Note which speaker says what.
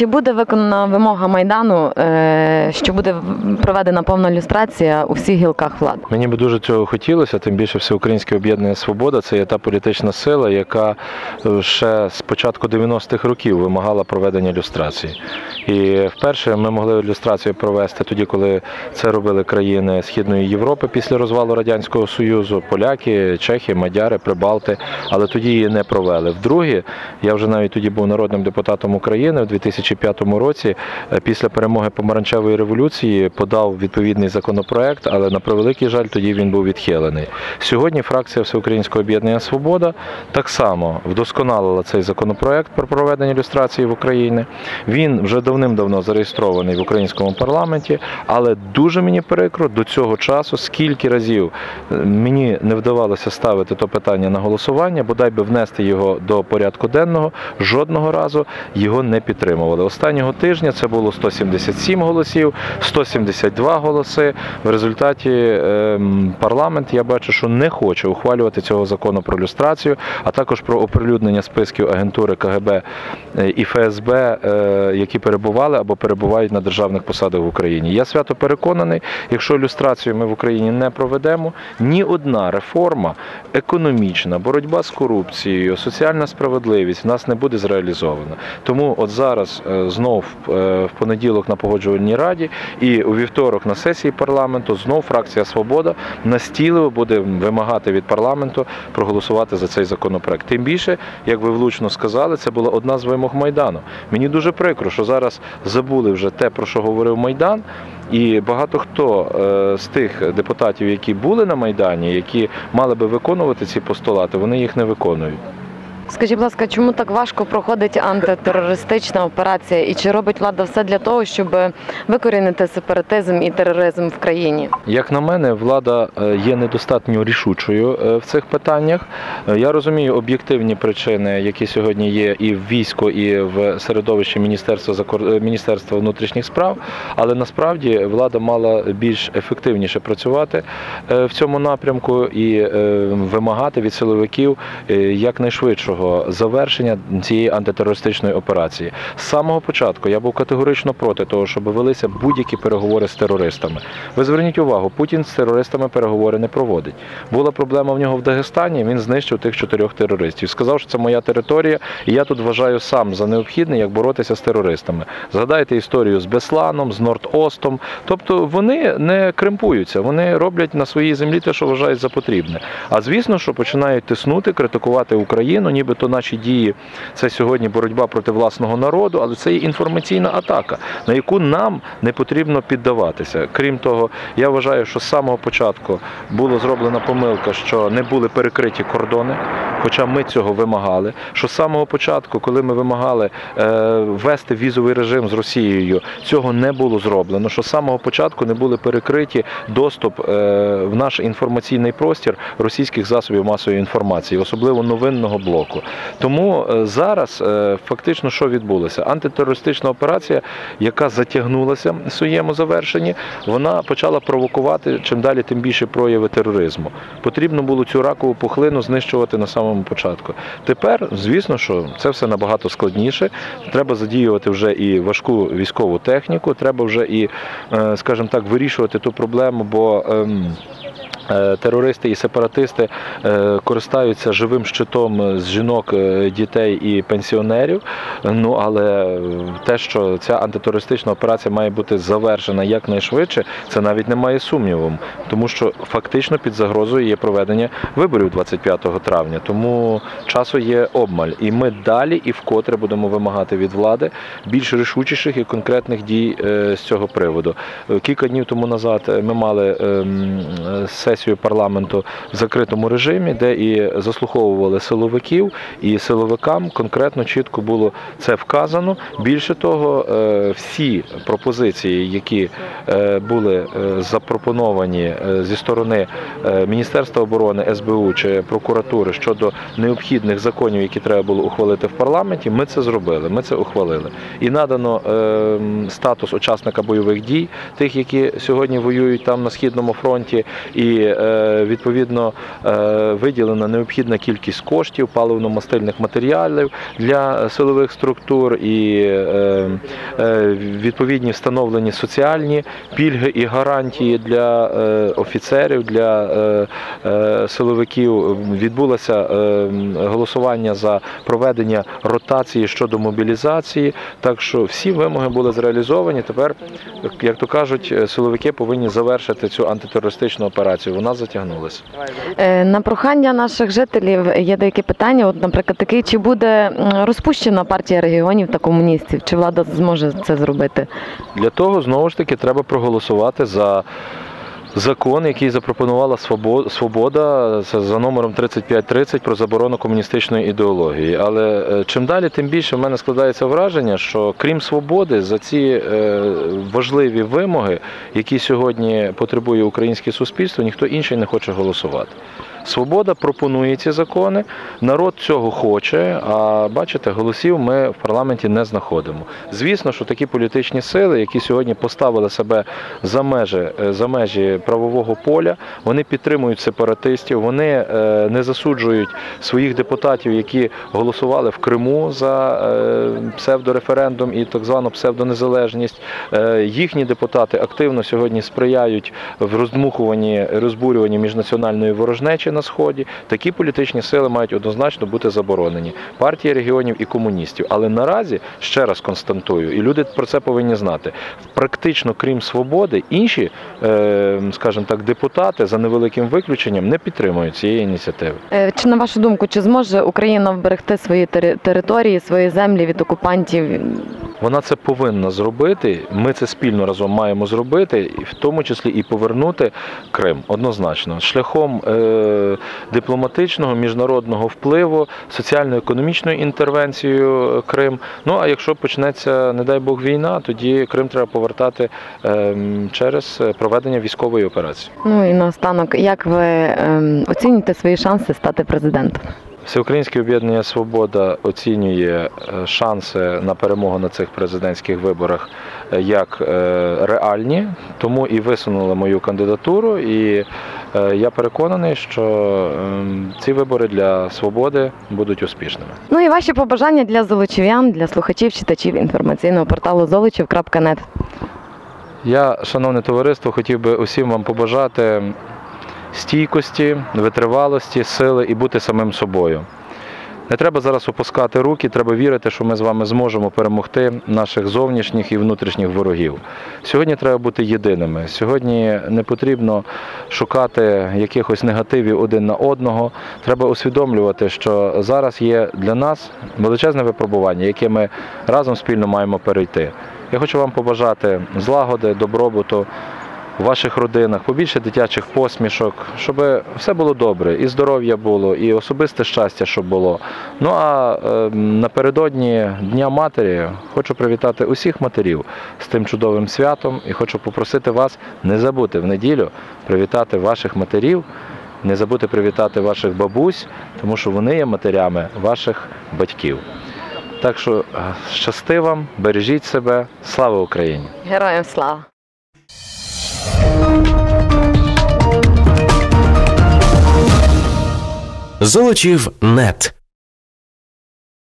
Speaker 1: Чи буде виконана вимога майдану, е, що буде проведена повна люстрація у всіх гілках влади?
Speaker 2: Мені би дуже цього хотілося, тим більше всеукраїнське об'єднання Свобода це є та політична сила, яка е, ще з початку 90-х років вимагала проведення люстрації. І вперше ми могли люстрацію провести тоді, коли це робили країни Східної Європи після розвалу Радянського Союзу, поляки, чехи, мадяри, прибалти, але тоді її не провели. Вдруге, я вже навіть тоді був народним депутатом України в 2005 році. е, Після перемоги помаранчевої революції подав відповідний законопроект, але на превеликий жаль, тоді він був відхилений. Сьогодні фракція Всеукраїнського об'єднання Свобода так само вдосконалила цей законопроект про проведення ілюстрації в Україні. Він вже давним-давно зареєстрований в українському парламенті, але дуже мені прикро до цього часу, скільки разів е, мені не вдавалося ставити то питання на голосування, бодай би внести його до порядку денного. Жодного разу його не підтримували. Останнього тижня це було 177 голосів, 172 голоси. В результаті ем, парламент я бачу, що не хоче ухвалювати цього закону про люстрацію, а також про оприлюднення списків агентури КГБ е, і ФСБ, е, які перебували або перебувають на державних посадах в Україні. Я свято переконаний, якщо люстрацію ми в Україні не проведемо, ні одна реформа економічна, боротьба з корупцією, соціальна справедливість в нас не буде зреалізована. Тому от зараз е, знов е, в понеділок на погоджувальній раді і у вівторок на сесії парламенту знов фракція Свобода настійливо буде вимагати від парламенту проголосувати за цей законопроект. Тим більше, як ви влучно сказали, це була одна з вимог майдану. Мені дуже прикро, що зараз забули вже те, про що говорив майдан. І багато хто е, з тих депутатів, які були на майдані, які мали би виконувати ці постулати, вони їх не виконують.
Speaker 1: Скажіть, будь ласка, чому так важко проходить антитерористична операція? І чи робить влада все для того, щоб викорінити сепаратизм і тероризм в країні?
Speaker 2: Як на мене, влада е, є недостатньо рішучою е, в цих питаннях. Е, Я розумію об'єктивні причини, які сьогодні є і в війську, і в середовищі Міністерства Міністерства внутрішніх справ, але насправді влада мала більш ефективніше працювати в цьому напрямку і вимагати від силовиків е, якнайшвидшого завершення цієї антитерористичної операції. З самого початку я був категорично проти того, щоб велися будь-які переговори з терористами. Ви зверніть увагу, Путін з терористами переговори не проводить. Була проблема в нього в Дагестані. Він знищив тих чотирьох терористів. Сказав, що це моя територія, і я тут вважаю сам за необхідне, як боротися з терористами. Згадайте історію з Бесланом, з Норд-Остом. Тобто вони не кремпуються, вони роблять на своїй землі те, що вважають за потрібне. А звісно, що починають тиснути, критикувати Україну, нібито наші дії це сьогодні боротьба проти власного народу, але це є інформаційна атака, на яку нам не потрібно піддаватися. Крім того, я вважаю, що з самого початку була зроблена помилка, що не були перекриті кордони, хоча ми цього вимагали. Що з самого початку, коли ми вимагали е, ввести візовий режим з Росією, цього не було зроблено. Що з самого початку не були перекриті доступ е, в наш інформаційний простір російських засобів масової інформації, особливо новинного блоку. Тому е, зараз е, фактично що відбулося? Антитерористична операція, яка затягнулася в своєму завершенні, вона почала провокувати чим далі, тим більше прояви тероризму. Потрібно було цю ракову пухлину знищувати на самому початку. Тепер, звісно, що це все набагато складніше. Треба задіювати вже і важку військову техніку, треба вже і, е, скажімо так, вирішувати ту проблему, бо. Е, Терористи і сепаратисти е, користаються живим щитом з жінок, е, дітей і пенсіонерів. Ну але те, що ця антитерористична операція має бути завершена якнайшвидше, це навіть немає сумнівом, тому що фактично під загрозою є проведення виборів 25 травня. Тому часу є обмаль, і ми далі і вкотре будемо вимагати від влади більш рішучіших і конкретних дій з цього приводу. Кілька днів тому назад ми мали ем, е, сесію парламенту в закритому режимі, де і заслуховували силовиків, і силовикам конкретно чітко було це вказано. Більше того, е, всі пропозиції, які е, були е, запропоновані зі сторони Міністерства оборони, СБУ чи прокуратури щодо необхідних законів, які треба було ухвалити в парламенті, ми це зробили. Ми це ухвалили. І надано статус учасника бойових дій, тих, які сьогодні воюють там на східному фронті, і е, відповідно е, виділена необхідна кількість коштів, паливно-мастильних матеріалів для силових структур і е, відповідні встановлені соціальні пільги і гарантії для офіцерів, для силовиків. Відбулося голосування за проведення ротації щодо мобілізації. Так що всі вимоги були зреалізовані. Тепер, як то кажуть, силовики повинні завершити цю антитерористичну операцію. Вона затягнулася.
Speaker 1: Е, На прохання наших жителів є деякі питання. От, наприклад, такий, чи буде розпущена партія регіонів та комуністів? Чи влада зможе це зробити?
Speaker 2: Для того знову ж таки треба проголосувати за. Закон, який запропонувала Свобода за номером 3530 про заборону комуністичної ідеології. Але е, чим далі, тим більше в мене складається враження, що крім свободи, за ці е, важливі вимоги, які сьогодні потребує українське суспільство, ніхто інший не хоче голосувати. Свобода пропонує ці закони, народ цього хоче, а бачите, голосів ми в парламенті не знаходимо. Звісно, що такі політичні сили, які сьогодні поставили себе за межі, е, за межі правового поля, вони підтримують сепаратистів, вони е, не засуджують своїх депутатів, які голосували в Криму за е, псевдореферендум і так звану псевдонезалежність. Їхні депутати активно сьогодні сприяють в роздмухуванні, розбурюванні міжнаціональної ворожнечі на сході. Такі політичні сили мають однозначно бути заборонені. Партії регіонів і комуністів. Але наразі ще раз констатую, і люди про це повинні знати. Практично крім свободи, інші, е, скажімо так, депутати за невеликим виключенням не підтримують цієї ініціативи.
Speaker 1: Е, Чи на вашу думку, чи зможе Україна вберегти свої тери- території, свої землі від окупантів?
Speaker 2: Вона це повинна зробити. Ми це спільно разом маємо зробити, в тому числі і повернути Крим однозначно шляхом е, дипломатичного міжнародного впливу, соціально-економічною інтервенцією е, Крим. Ну а якщо почнеться, не дай Бог, війна, тоді Крим треба повертати е, через е, проведення військової операції.
Speaker 1: Ну і наостанок, як ви ем, оцінюєте свої шанси стати президентом?
Speaker 2: Всеукраїнське об'єднання Свобода оцінює е, шанси на перемогу на цих президентських виборах як реальні, тому і висунули мою кандидатуру. І я переконаний, що ем, ці вибори для свободи будуть успішними.
Speaker 1: Ну і ваші побажання для золочів'ян, для слухачів, читачів інформаційного порталу золочів.нет.
Speaker 2: Я, шановне товариство, хотів би усім вам побажати стійкості, витривалості, сили і бути самим собою. Не треба зараз опускати руки, треба вірити, що ми з вами зможемо перемогти наших зовнішніх і внутрішніх ворогів. Сьогодні треба бути єдиними. Сьогодні не потрібно шукати якихось негативів один на одного. Треба усвідомлювати, що зараз є для нас величезне випробування, яке ми разом спільно маємо перейти. Я хочу вам побажати злагоди, добробуту в ваших родинах, побільше дитячих посмішок, щоб все було добре, і здоров'я було, і особисте щастя, щоб було. Ну а е, напередодні Дня Матері хочу привітати усіх матерів з тим чудовим святом і хочу попросити вас не забути в неділю привітати ваших матерів, не забути привітати ваших бабусь, тому що вони є матерями ваших батьків. Так що е, щасти вам, бережіть себе, слава Україні!
Speaker 1: Героям слава!
Speaker 3: Золочів нет.